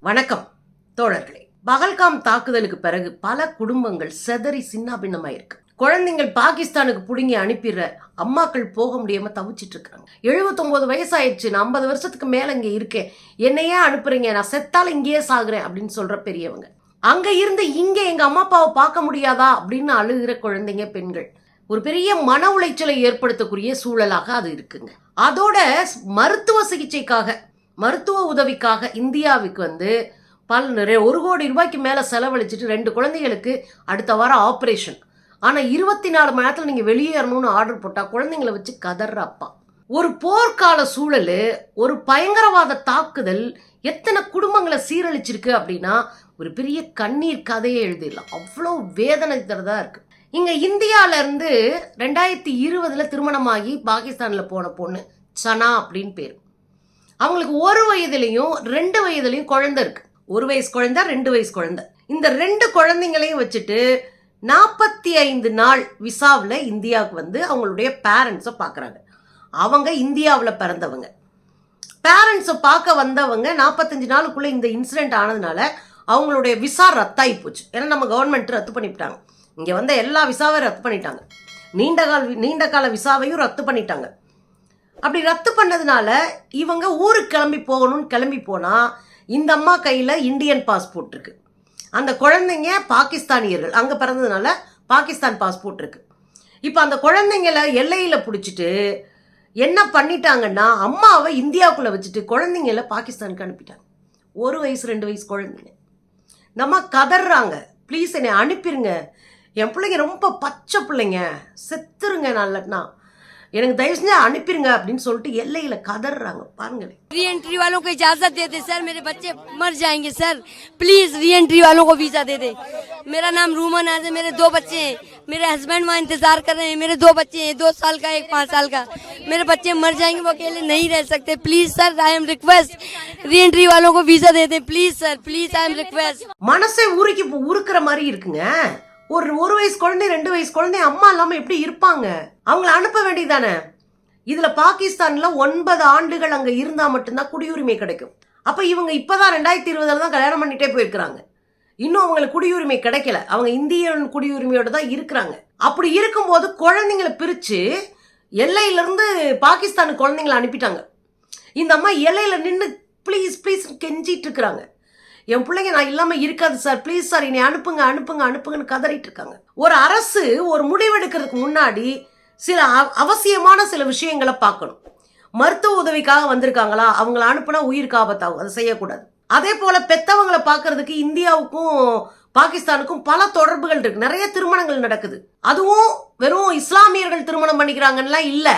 வணக்கம் தோழர்களே. பகல்காம் தாக்குதலுக்கு பிறகு பல குடும்பங்கள் செதறி சின்னாபின்னமாயிருக்கு. குழந்தைங்கள் பாகிஸ்தானுக்கு பிடுங்கி அனுப்பிடுற அம்மாக்கள் போக முடியாம தவிச்சிட்டு இருக்கிறாங்க எழுபத்தொன்பது வயசாயிடுச்சு. நான் ஐம்பது வருஷத்துக்கு மேல இங்க இருக்கேன். என்னையே அனுப்புறீங்க. நான் செத்தால இங்கேயே சாகுறேன் அப்படின்னு சொல்ற பெரியவங்க. அங்க இருந்து இங்க எங்க அம்மா அப்பாவை பார்க்க முடியாதா அப்படின்னு அழுகிற குழந்தைங்க பெண்கள். ஒரு பெரிய மன உளைச்சலை ஏற்படுத்தக்கூடிய சூழலாக அது இருக்குங்க. அதோட மருத்துவ சிகிச்சைக்காக மருத்துவ உதவிக்காக இந்தியாவுக்கு வந்து பல நிறைய ஒரு கோடி ரூபாய்க்கு மேலே செலவழிச்சிட்டு ரெண்டு குழந்தைகளுக்கு அடுத்த வாரம் ஆப்ரேஷன். ஆனால் இருபத்தி நாலு மணி நேரத்தில் நீங்கள் வெளியேறணும்னு ஆர்டர் போட்டால் குழந்தைங்கள வச்சு கதற அப்பா ஒரு போர்க்கால சூழல் ஒரு பயங்கரவாத தாக்குதல் எத்தனை குடும்பங்களை சீரழிச்சிருக்கு அப்படின்னா ஒரு பெரிய கண்ணீர் கதையை எழுதிடலாம். அவ்வளோ வேதனை தரதா இருக்கு. இங்கே இந்தியாவிலேருந்து ரெண்டாயிரத்தி இருபதில் திருமணமாகி பாகிஸ்தானில் போன பொண்ணு சனா அப்படின்னு பேர். அவங்களுக்கு ஒரு வயதுலையும் ரெண்டு வயதுலையும் குழந்தை இருக்கு. ஒரு வயசு குழந்தை ரெண்டு வயசு குழந்தை. இந்த ரெண்டு குழந்தைங்களையும் வச்சுட்டு நாற்பத்தி ஐந்து நாள் விசாவில் இந்தியாவுக்கு வந்து அவங்களுடைய பேரண்ட்ஸை பார்க்குறாங்க அவங்க இந்தியாவில் பிறந்தவங்க. பேரண்ட்ஸை பார்க்க வந்தவங்க நாற்பத்தஞ்சு நாளுக்குள்ளே இந்த இன்சிடென்ட் ஆனதுனால அவங்களுடைய விசா ரத்தாகி போச்சு. ஏன்னா நம்ம கவர்மெண்ட் ரத்து பண்ணிவிட்டாங்க இங்கே வந்த எல்லா விசாவையும் ரத்து பண்ணிட்டாங்க. நீண்ட கால நீண்ட கால விசாவையும் ரத்து பண்ணிட்டாங்க. அப்படி ரத்து பண்ணதுனால இவங்க ஊருக்கு கிளம்பி போகணும்னு கிளம்பி போனால் இந்த அம்மா கையில் இந்தியன் பாஸ்போர்ட் இருக்கு. அந்த குழந்தைங்க பாகிஸ்தானியர்கள். அங்கே பிறந்ததுனால பாகிஸ்தான் பாஸ்போர்ட் இருக்கு. இப்போ அந்த குழந்தைங்கள எல்லையில் பிடிச்சிட்டு என்ன பண்ணிட்டாங்கன்னா அம்மாவை இந்தியாவுக்குள்ளே வச்சுட்டு குழந்தைங்கள பாகிஸ்தானுக்கு அனுப்பிட்டாங்க. ஒரு வயசு ரெண்டு வயசு குழந்தைங்க. நம்ம கதறாங்க ப்ளீஸ் என்னை அனுப்பிடுங்க என் பிள்ளைங்க ரொம்ப பச்சை பிள்ளைங்க. செத்துருங்க நல்லட்னா எனக்கு தயவு செஞ்சு அனுப்பிடுங்க அப்படின்னு சொல்லிட்டு எல்லையில கதறாங்க பாருங்களேன் री एंट्री वालों को इजाजत दे दे सर मेरे बच्चे मर जाएंगे सर प्लीज री एंट्री वालों को वीजा दे दे मेरा नाम रूमन है मेरे दो बच्चे हैं मेरे हस्बैंड वहाँ इंतजार कर रहे हैं मेरे दो बच्चे हैं दो साल का एक पाँच साल का मेरे बच्चे मर जाएंगे वो अकेले नहीं रह सकते please sir I am request reentry वालों को visa they they please sir please I am request மனசே உருக்கி உருக்குற மாதிரி இருக்குங்க ஒரு ஒரு வயசு குழந்தை ரெண்டு வயசு குழந்தை அம்மா இல்லாம எப்படி இருப்பாங்க? அவங்கள அனுப்ப வேண்டியதானே இதுல பாகிஸ்தான்ல ஒன்பது ஆண்டுகள் அங்க இருந்தா மட்டும்தான் குடியுரிமை கிடைக்கும். அப்ப இவங்க இப்பதான் ரெண்டாயிரத்தி இருபதுல தான் கல்யாணம் பண்ணிட்டே போயிருக்கிறாங்க. இன்னும் அவங்களுக்கு குடியுரிமை கிடைக்கல. அவங்க இந்திய குடியுரிமையோட தான் இருக்கிறாங்க. அப்படி இருக்கும்போது குழந்தைங்களை பிரிச்சு எல்லையிலிருந்து பாகிஸ்தானுக்கு குழந்தைங்களை அனுப்பிட்டாங்க. இந்த அம்மா எல்லையில நின்று ப்ளீஸ் ப்ளீஸ் கெஞ்சிட்டு இருக்கிறாங்க. என் பிள்ளைங்க நான் இல்லாமல் இருக்காது சார். ப்ளீஸ் சார் என்னை அனுப்புங்க அனுப்புங்க அனுப்புங்கன்னு கதறிட்டு இருக்காங்க. ஒரு அரசு ஒரு முடிவெடுக்கிறதுக்கு முன்னாடி சில அவ- அவசியமான சில விஷயங்களை பார்க்கணும். மருத்துவ உதவிக்காக வந்திருக்காங்களா? அவங்கள அனுப்புனா உயிருக்கு ஆபத்தாகும். அதை செய்யக்கூடாது. அதே போல பெத்தவங்களை பார்க்கறதுக்கு இந்தியாவுக்கும் பாகிஸ்தானுக்கும் பல தொடர்புகள் இருக்கு. நிறைய திருமணங்கள் நடக்குது. அதுவும் வெறும் இஸ்லாமியர்கள் திருமணம் பண்ணிக்கிறாங்கன்னா இல்லை.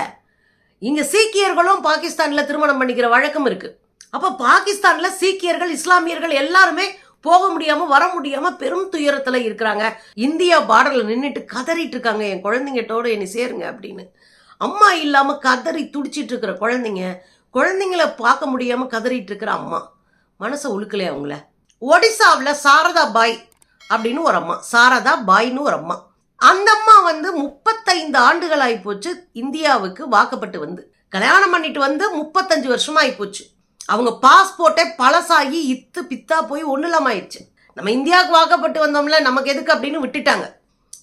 இங்க சீக்கியர்களும் பாகிஸ்தான்ல திருமணம் பண்ணிக்கிற வழக்கம் இருக்கு. அப்போ பாகிஸ்தானில் சீக்கியர்கள் இஸ்லாமியர்கள் எல்லாருமே போக முடியாம வர முடியாம பெரும் துயரத்துல இருக்கிறாங்க. இந்தியா பார்டர்ல நின்றுட்டு கதறிட்டு இருக்காங்க. என் குழந்தைங்கட்டோட என்னை சேருங்க அப்படின்னு. அம்மா இல்லாம கதறி துடிச்சிட்டு இருக்கிற குழந்தைங்க குழந்தைங்கள பார்க்க முடியாம கதறிட்டு இருக்கிற அம்மா. மனசை உழுக்கலையா அவங்கள ஒடிசாவில் சாரதா பாய் அப்படின்னு ஒரு அம்மா. சாரதா பாய்னு ஒரு அம்மா. அந்த அம்மா வந்து முப்பத்தைந்து ஆண்டுகள் ஆயிப்போச்சு இந்தியாவுக்கு வாக்கப்பட்டு வந்து. கல்யாணம் பண்ணிட்டு வந்து முப்பத்தஞ்சு வருஷமா ஆயிப்போச்சு அவங்க பாஸ்போர்ட்டே பழசாகி இத்து பித்தா போய் ஒன்றும் இல்லாமல் ஆயிடுச்சு நம்ம இந்தியாவுக்கு வாக்கப்பட்டு வந்தோம்ல நமக்கு எதுக்கு அப்படின்னு விட்டுட்டாங்க.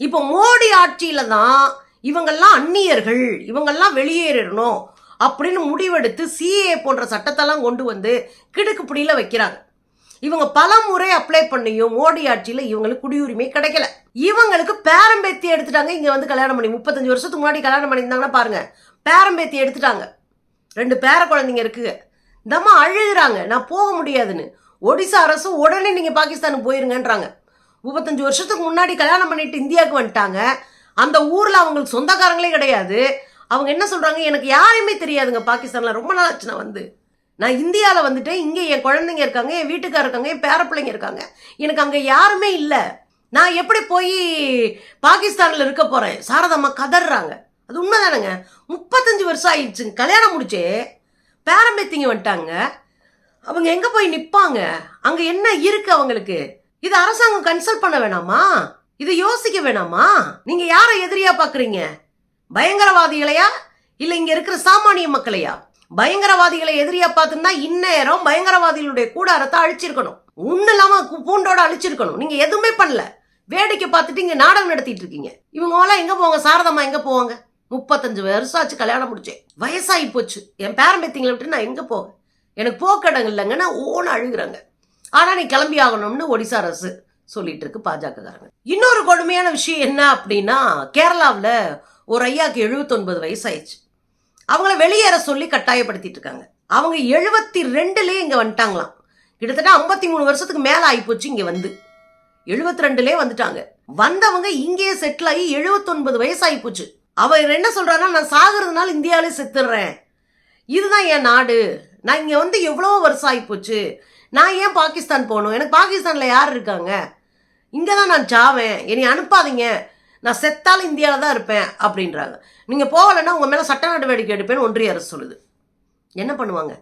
இப்போ மோடி ஆட்சியில் தான் இவங்கெல்லாம் அந்நியர்கள் இவங்கெல்லாம் வெளியேறணும் அப்படின்னு முடிவெடுத்து சிஏ போன்ற சட்டத்தெல்லாம் கொண்டு வந்து கிடுக்குப்பிடியில வைக்கிறாங்க. இவங்க பல முறை அப்ளை பண்ணியும் மோடி ஆட்சியில் இவங்களுக்கு குடியுரிமை கிடைக்கல. இவங்களுக்கு பேரம்பேத்தி எடுத்துட்டாங்க. இங்கே வந்து கல்யாணம் பண்ணி முப்பத்தஞ்சு வருஷத்துக்கு முன்னாடி கல்யாணம் பண்ணியிருந்தாங்கன்னா பாருங்க. பேரம்பேத்தி எடுத்துட்டாங்க. ரெண்டு பேர குழந்தைங்க இருக்குது இந்த அம்மா நான் போக முடியாதுன்னு. ஒடிசா அரசு உடனே நீங்கள் பாகிஸ்தானுக்கு போயிருங்கன்றாங்க. முப்பத்தஞ்சு வருஷத்துக்கு முன்னாடி கல்யாணம் பண்ணிட்டு இந்தியாவுக்கு வந்துட்டாங்க. அந்த ஊரில் அவங்களுக்கு சொந்தக்காரங்களே கிடையாது. அவங்க என்ன சொல்கிறாங்க எனக்கு யாரையுமே தெரியாதுங்க. பாகிஸ்தானில் ரொம்ப நாள் ஆச்சு நான் வந்து. நான் இந்தியாவில் வந்துட்டேன். இங்கே என் குழந்தைங்க இருக்காங்க என் வீட்டுக்கார் இருக்காங்க என் பேரப்பிள்ளைங்க இருக்காங்க. எனக்கு அங்கே யாருமே இல்லை. நான் எப்படி போய் பாகிஸ்தானில் இருக்க போகிறேன் சாரதம்மா கதறாங்க. அது உண்மைதானேங்க? முப்பத்தஞ்சு வருஷம் ஆயிடுச்சுங்க. கல்யாணம் முடிச்சே பேரம்பேத்திங்க வந்துட்டாங்க. அவங்க எங்கே போய் நிற்பாங்க அங்கே என்ன இருக்கு அவங்களுக்கு? இது அரசாங்கம் கன்சல்ட் பண்ண வேணாமா? இதை யோசிக்க வேணாமா? நீங்க யாரை எதிரியா பாக்குறீங்க பயங்கரவாதிகளையா? இல்ல இங்க இருக்கிற சாமானிய மக்களையா? பயங்கரவாதிகளை எதிரியா பார்த்துன்னா இந்நேரம் பயங்கரவாதிகளுடைய கூடாரத்தை அழிச்சிருக்கணும். ஒண்ணு இல்லாம பூண்டோட அழிச்சிருக்கணும். நீங்க எதுவுமே பண்ணல. வேடிக்கை பார்த்துட்டு இங்க நாடகம் நடத்திட்டு இருக்கீங்க. இவங்க எல்லாம் எங்க போவாங்க? சாரதம்மா எங்க போவாங்க? முப்பத்தஞ்சு வருஷம் ஆச்சு கல்யாணம் முடிச்சேன் வயசாகி போச்சு. என் பேரம்பேத்திங்களை விட்டு நான் எங்கே போவேன்? எனக்கு போக்கடங்க இல்லைங்க நான் ஓன அழுகுறாங்க. ஆனால் நீ கிளம்பி ஆகணும்னு ஒடிசா அரசு சொல்லிட்டு இருக்கு பாஜகக்காரங்க இன்னொரு கொடுமையான விஷயம் என்ன அப்படின்னா கேரளாவில் ஒரு ஐயாக்கு 79 வயசாயிடுச்சு. அவங்கள வெளியேற சொல்லி கட்டாயப்படுத்திட்டு இருக்காங்க. அவங்க எழுபத்தி ரெண்டுலேயே இங்கே வந்துட்டாங்களாம். கிட்டத்தட்ட ஐம்பத்தி மூணு வருஷத்துக்கு மேலே ஆகிப்போச்சு இங்கே வந்து. எழுபத்தி ரெண்டுலேயே வந்துட்டாங்க. வந்தவங்க இங்கேயே செட்டில் ஆகி 79 வயசாகி போச்சு. அவர் என்ன சொல்கிறான்னா நான் சாகிறதுனால இந்தியாவிலே செத்துடுறேன். இதுதான் என் நாடு. நான் இங்கே வந்து எவ்வளோ வருஷம் ஆகிப்போச்சு நான் ஏன் பாகிஸ்தான் போகணும்? எனக்கு பாகிஸ்தானில் யார் இருக்காங்க? இங்கே தான் நான் சாவேன். என்னை அனுப்பாதீங்க. நான் செத்தாலும் இந்தியாவில் தான் இருப்பேன் அப்படின்றாங்க. நீங்கள் போகலைன்னா உங்கள் மேலே சட்ட நடவடிக்கை எடுப்பேன்னு ஒன்றிய அரசு சொல்லுது. என்ன பண்ணுவாங்க?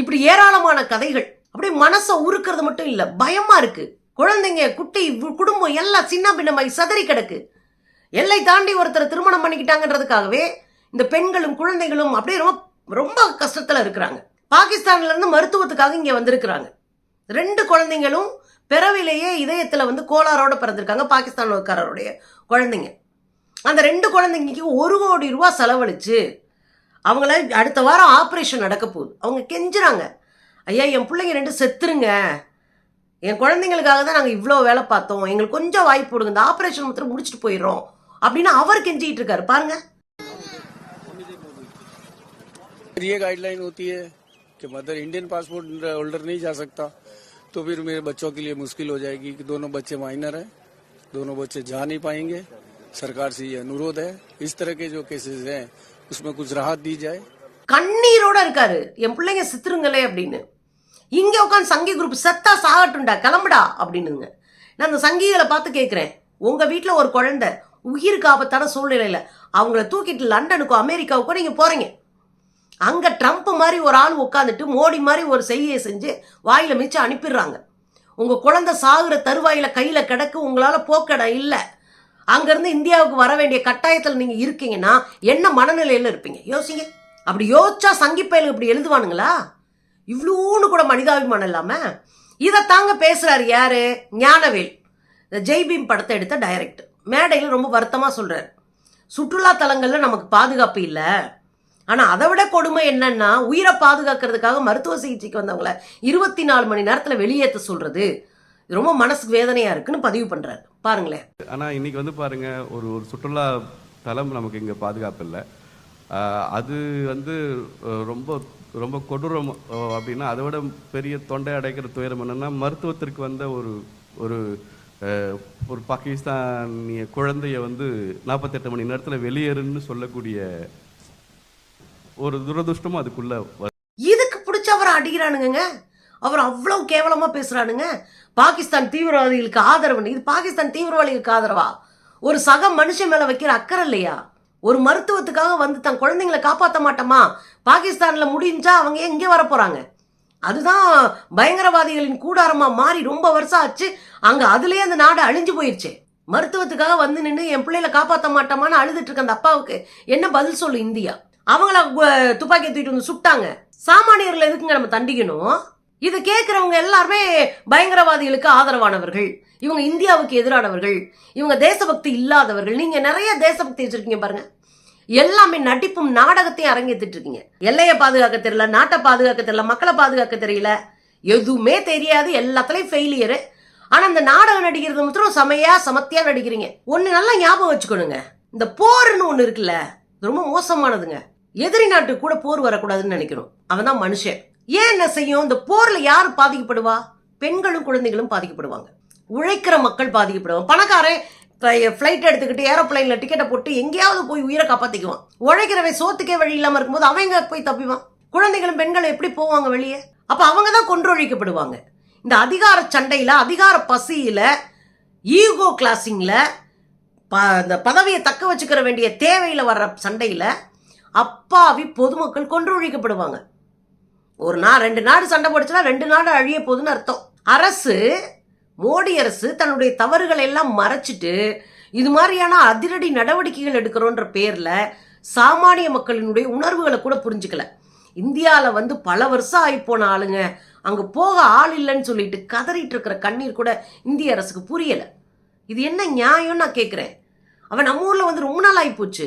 இப்படி ஏராளமான கதைகள். அப்படியே மனசை உருக்கிறது மட்டும் இல்லை பயமாக இருக்குது குழந்தைங்க குட்டி குடும்பம் எல்லாம் சின்ன பின்னமாய் சதறி கிடக்கு. எல்லை தாண்டி ஒருத்தர் திருமணம் பண்ணிக்கிட்டாங்கன்றதுக்காகவே இந்த பெண்களும் குழந்தைகளும் அப்படியே ரொம்ப ரொம்ப கஷ்டத்தில் இருக்கிறாங்க. பாகிஸ்தான்லேருந்து மருத்துவத்துக்காக இங்கே வந்திருக்கிறாங்க. ரெண்டு குழந்தைங்களும் பிறவிலேயே இதயத்தில் வந்து கோளாரோட பிறந்திருக்காங்க பாகிஸ்தான்காரருடைய குழந்தைங்க. அந்த ரெண்டு குழந்தைங்களுக்கு ஒரு கோடி ரூபா செலவழிச்சு அவங்கள அடுத்த வாரம் ஆப்ரேஷன் நடக்க போகுது. அவங்க கெஞ்சுறாங்க. ஐயா என் பிள்ளைங்க ரெண்டு செத்துருங்க. என் குழந்தைங்களுக்காக தான் நாங்கள் இவ்வளோ வேலை பார்த்தோம். எங்களுக்கு கொஞ்சம் வாய்ப்பு கொடுங்க. இந்த ஆப்ரேஷன் மாத்திரம் முடிச்சுட்டு போயிடுறோம். அப்படின்னு அவர் கெஞ்சிட்டு இருக்காரு பாருங்க ये गाइडलाइन होती है कि मदर इंडियन पासपोर्ट होल्डर नहीं जा सकता तो फिर मेरे बच्चों के लिए मुश्किल हो जाएगी कि दोनों बच्चे माइनर हैं दोनों बच्चे जा नहीं पाएंगे सरकार से ये अनुरोध है इस तरह के जो केसेस हैं उसमें कुछ राहत दी जाए கண்ணீரோட இருக்காரு என் பிள்ளைங்க செத்துருங்களே அப்படின்னு இங்க உட்காந்து சங்கி குரூப் செத்தா சாகட்டும்டா கிளம்புடா அப்படின்னுங்க நான் அந்த சங்கிகளை பார்த்து கேட்குறேன் உங்க வீட்ல ஒரு குழந்தை உயிருக்கு ஆபத்தான அவங்கள தூக்கிட்டு லண்டனுக்கோ அமெரிக்காவுக்கோ நீங்கள் போகிறீங்க அங்கே ட்ரம்ப் மாதிரி ஒரு ஆள் உட்காந்துட்டு மோடி மாதிரி ஒரு செய்தியை செஞ்சு வாயில் மிச்சம் அனுப்பிடுறாங்க. உங்கள் குழந்தை சாகுற தருவாயில் கையில் கிடக்கு உங்களால் போக்கட இல்லை. அங்கேருந்து இந்தியாவுக்கு வர வேண்டிய கட்டாயத்தில் நீங்கள் இருக்கீங்கன்னா என்ன மனநிலையில் இருப்பீங்க? யோசிங்க. அப்படி யோசிச்சா சங்கிப்பயலுக்கு இப்படி எழுதுவானுங்களா? இவ்வளோன்னு கூட மனிதாபிமானம் இல்லாமல் இதை தாங்க பேசுகிறாரு யார்? ஞானவேல். இந்த ஜெய்பீம் படத்தை எடுத்த டைரக்டர் மேடையில் ரொம்ப வருத்தமாக சொல்கிறார் சுற்றுலா தலங்களில் நமக்கு பாதுகாப்பு இல்லை. ஆனால் அதை விட கொடுமை என்னன்னா உயிரை பாதுகாக்கிறதுக்காக மருத்துவ சிகிச்சைக்கு வந்தவங்கள இருபத்தி நாலு மணி நேரத்தில் வெளியேற்ற சொல்றது. ரொம்ப மனசுக்கு வேதனையாக இருக்குன்னு பதிவு பண்ணுறாரு பாருங்களேன். ஆனால் இன்னைக்கு வந்து பாருங்க ஒரு ஒரு சுற்றுலா தலம் நமக்கு இங்கே பாதுகாப்பு இல்லை. அது வந்து ரொம்ப ரொம்ப கொடூரம் அப்படின்னா அதை விட பெரிய தொண்டை அடைக்கிற துயரம் என்னென்னா மருத்துவத்திற்கு வந்த ஒரு ஒரு ஒரு பாகிஸ்தானிய குழந்தைய வந்து நாற்பத்தெட்டு மணி நேரத்தில் வெளியேறுன்னு சொல்லக்கூடிய ஒரு துரதிருஷ்டமும் அதுக்குள்ள இதுக்கு பிடிச்ச அவரை அடிக்கிறானுங்க அவர் அவ்வளவு கேவலமா பேசுறானுங்க. பாகிஸ்தான் தீவிரவாதிகளுக்கு ஆதரவு இது பாகிஸ்தான் தீவிரவாதிகளுக்கு ஆதரவா? ஒரு சக மனுஷன் மேல வைக்கிற அக்கறை இல்லையா? ஒரு மருத்துவத்துக்காக வந்து தன் குழந்தைங்களை காப்பாற்ற மாட்டோமா? பாகிஸ்தான்ல முடிஞ்சா அவங்க எங்கே வர போறாங்க? அதுதான் பயங்கரவாதிகளின் கூடாரமாக மாறி ரொம்ப வருஷம் ஆச்சு. அங்கே அதுலேயே அந்த நாடு அழிஞ்சு போயிடுச்சு மருத்துவத்துக்காக வந்து நின்று என் பிள்ளைகளை காப்பாற்ற மாட்டோமான்னு அழுதுட்டு இருக்க அந்த அப்பாவுக்கு என்ன பதில் சொல்லு இந்தியா? அவங்கள துப்பாக்கி தூக்கிட்டு வந்து சுட்டாங்க. சாமானியர்கள் எதுக்குங்க நம்ம தண்டிக்கணும்? இதை கேட்குறவங்க எல்லாருமே பயங்கரவாதிகளுக்கு ஆதரவானவர்கள். இவங்க இந்தியாவுக்கு எதிரானவர்கள். இவங்க தேசபக்தி இல்லாதவர்கள். நீங்கள் நிறைய தேசபக்தி வச்சுருக்கீங்க பாருங்கள் எல்லாமே நடிப்பும் நாடகத்தையும் அரங்கேற்றிட்டு இருக்கீங்க. எல்லையை பாதுகாக்க தெரியல நாட்டை பாதுகாக்க தெரியல மக்களை பாதுகாக்க தெரியல. எதுவுமே தெரியாது எல்லாத்துலயும் ஃபெயிலியரு ஆனா இந்த நாடகம் நடிக்கிறது மட்டும் செமையா சமத்தியா நடிக்கிறீங்க. ஒண்ணு நல்லா ஞாபகம் வச்சுக்கணுங்க. இந்த போர்னு ஒண்ணு இருக்குல்ல ரொம்ப மோசமானதுங்க. எதிரி நாட்டுக்கு கூட போர் வரக்கூடாதுன்னு நினைக்கிறோம். அவன் தான் மனுஷன். ஏன் என்ன செய்யும்? இந்த போர்ல யார் பாதிக்கப்படுவா? பெண்களும் குழந்தைகளும் பாதிக்கப்படுவாங்க. உழைக்கிற மக்கள் பாதிக்கப்படுவாங்க. பணக்காரன் ஃப்ளைட் எடுத்துக்கிட்டு ஏரோப்ளைனில் டிக்கெட்டை போட்டு எங்கேயாவது போய் உயிரை காப்பாற்றிக்குவான் உழைக்கிறவன் சோத்துக்கே வழி இல்லாமல் இருக்கும்போது அவங்க போய் தப்பிவான் குழந்தைகளும் பெண்களும் எப்படி போவாங்க வெளியே? அப்போ அவங்க தான் கொன்றொழிக்கப்படுவாங்க. இந்த அதிகார சண்டையில் அதிகார பசியில் ஈகோ கிளாஸிங்கில் ப இந்த பதவியை தக்க வச்சுக்கிற வேண்டிய தேவையில் வர்ற சண்டையில் அப்பாவி பொதுமக்கள் கொன்றொழிக்கப்படுவாங்க. ஒரு நாள் ரெண்டு நாடு சண்டை போடுச்சுன்னா ரெண்டு நாடு அழிய போகுதுன்னு அர்த்தம். அரசு மோடி அரசு தன்னுடைய தவறுகளை எல்லாம் மறைச்சிட்டு இது மாதிரியான அதிரடி நடவடிக்கைகள் எடுக்கிறோன்ற பேரில் சாமானிய மக்களினுடைய உணர்வுகளை கூட புரிஞ்சுக்கல. இந்தியாவில் வந்து பல வருஷம் ஆகிப்போன ஆளுங்க. அங்கே போக ஆள் இல்லைன்னு சொல்லிட்டு கதறிட்டு இருக்கிற கண்ணீர் கூட இந்திய அரசுக்கு புரியலை. இது என்ன நியாயம் நான் கேட்குறேன் அவன் நம்ம ஊரில் வந்து ரொம்ப நாள் ஆகிப்போச்சு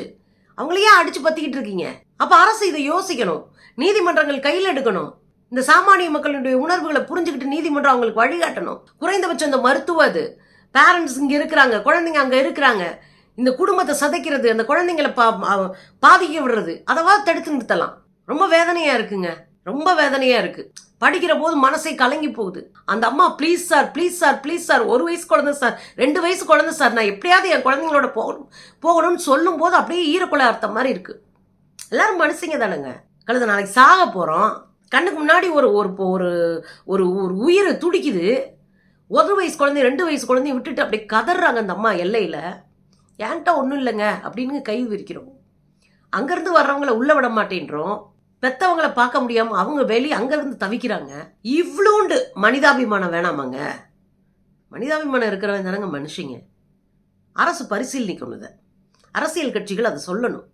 அவங்களையே அடிச்சு பத்திக்கிட்டு இருக்கீங்க? அப்போ அரசு இதை யோசிக்கணும். நீதிமன்றங்கள் கையில் எடுக்கணும். இந்த சாமானிய மக்களுடைய உணர்வுகளை புரிஞ்சுக்கிட்டு நீதிமன்றம் அவங்களுக்கு வழிகாட்டணும். குறைந்தபட்சம் இந்த மருத்துவ அது. பேரண்ட்ஸ் இங்கே இருக்கிறாங்க குழந்தைங்க அங்கே இருக்கிறாங்க. இந்த குடும்பத்தை சதைக்கிறது அந்த குழந்தைங்களை பா பாதிக்க விடுறது அதவா தடுத்து நிறுத்தலாம். ரொம்ப வேதனையாக இருக்குங்க. ரொம்ப வேதனையாக இருக்குது படிக்கிற போது மனசை கலங்கி போகுது. அந்த அம்மா please sir please sir please sir ஒரு வயசு குழந்தை சார் ரெண்டு வயசு குழந்தை சார் நான் எப்படியாவது என் குழந்தைங்களோட போகணும் போகணும்னு சொல்லும் போது அப்படியே ஈரக்குலை அர்த்தம் மாதிரி இருக்குது எல்லாரும் மனுஷங்க தானேங்க. கழுத நாளைக்கு சாக போகிறோம் கண்ணுக்கு முன்னாடி ஒரு ஒரு ஒரு ஒரு ஒரு துடிக்குது. ஒரு வயசு குழந்தை ரெண்டு வயசு குழந்தைய விட்டுட்டு அப்படியே கதறாங்க அந்த அம்மா எல்லையில். ஏன்ட்டா ஒன்றும் இல்லைங்க அப்படின்னு கை விரிக்கிறோம். அங்கேருந்து வர்றவங்கள உள்ளே விட மாட்டேன்றோம். பெத்தவங்கள பார்க்க முடியாமல் அவங்க வெளியே அங்கேருந்து தவிக்கிறாங்க. இவ்வளோண்டு மனிதாபிமானம் வேணாமாங்க. மனிதாபிமானம் இருக்கிறவங்க தானங்க மனுஷங்க. அரசு பரிசீலனிக்கணும் இதை அரசியல் கட்சிகள் அதை சொல்லணும்.